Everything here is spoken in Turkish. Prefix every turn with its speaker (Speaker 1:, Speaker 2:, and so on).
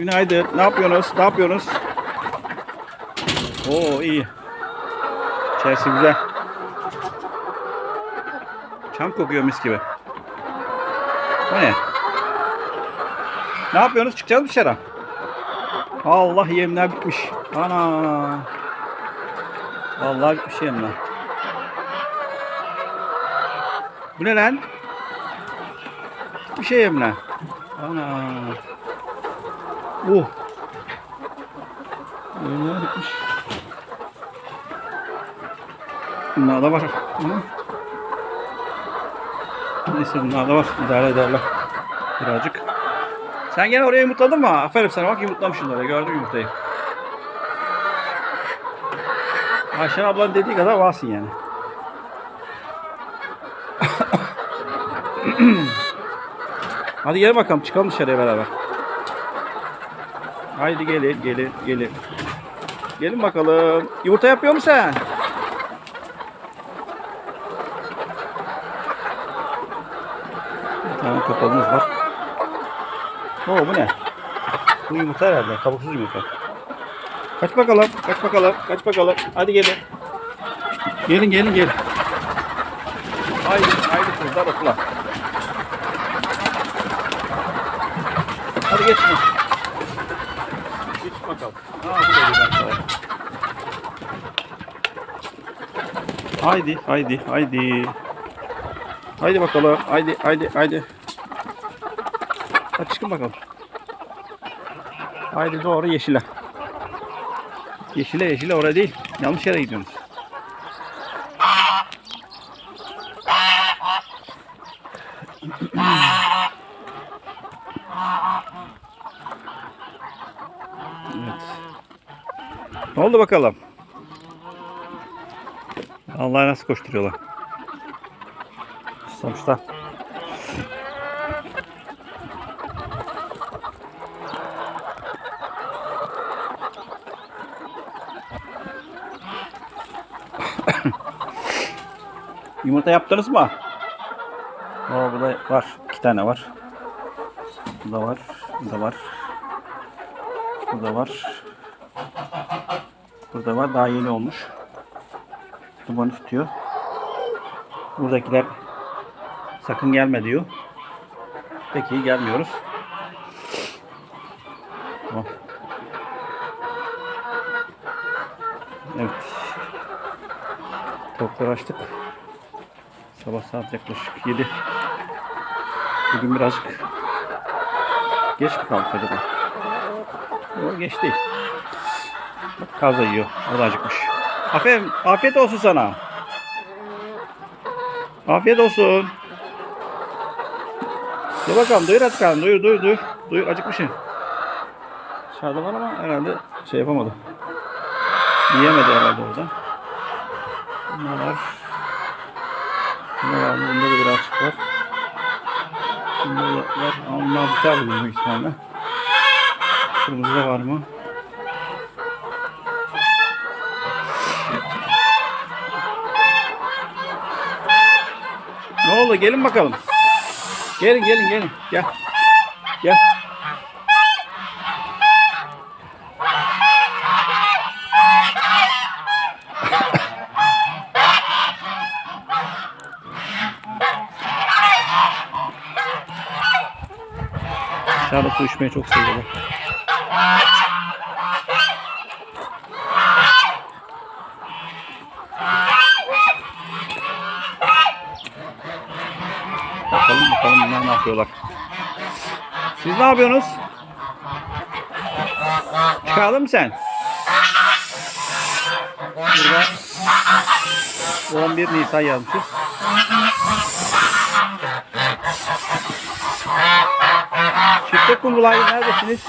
Speaker 1: Günaydın. Ne yapıyorsunuz? Ne yapıyorsunuz? Oo iyi. İçerisi güzel. Çam kokuyor mis gibi. Bu ne? Ne yapıyorsunuz? Çıkacağız dışarı. Allah yemler bitmiş. Ana. Vallahi bitmiş yemler. Bu ne lan? Bir şey yemler. Ana. Uh. Yemler bitmiş. Bunlar da var. Neyse bunlar da var. İdare ederler. Birazcık. Sen gene oraya yumurtladın mı? Aferin sana bak yumurtlamışsın oraya. Gördüm yumurtayı. Ayşen ablanın dediği kadar varsın yani. Hadi gel bakalım çıkalım dışarıya beraber. Haydi gelin gelin gelin. Gelin bakalım. Yumurta yapıyor musun sen? Bir tane kapalımız var. Oo bu ne? Bu yumurta herhalde. Kabuksuz yumurta. Kaç bakalım. Kaç bakalım. Kaç bakalım. Hadi gelin. Gelin gelin gelin. Haydi haydi kızlar okula. Hadi geç şunu. Geç bakalım. Tamam. Haydi haydi haydi. Haydi bakalım. Haydi haydi haydi. Hadi çıkın bakalım. Haydi doğru yeşile. Yeşile yeşile oraya değil. Yanlış yere gidiyorsunuz. Ne oldu bakalım? Allah nasıl koşturuyorlar. Sonuçta. Yumurta yaptınız mı? Oo, burada var. iki tane var. Bu da var. Bu da var. Bu da var. Burada var. Daha yeni olmuş. Dumanı tutuyor. Buradakiler sakın gelme diyor. Peki gelmiyoruz. Evet. Tavukları açtık. Sabah saat yaklaşık 7. Bugün birazcık geç mi kaldık acaba? Yok geç değil. Bak kaza yiyor. O da acıkmış. Aferin. Afiyet olsun sana. Afiyet olsun. Dur bakalım duyur hadi bakalım. Duyur duyur duyur. Duyur acıkmışsın. Dışarıda var ama herhalde şey yapamadı. Yiyemedi herhalde orada. Bunlar var. Bunlar var. Bunda da birazcık var. Bunda da var. Onlar biter bu ihtimalle. Kırmızıda var mı? Ne oldu? Gelin bakalım. Gelin gelin gelin. Gel. Gel. Dışarıda su içmeyi çok seviyorlar. Bakalım bakalım bunlar ne yapıyorlar. Siz ne yapıyorsunuz? Çıkardın mı sen? Burada 11 Nisan yazmışız. Çifte kumrular neredesiniz?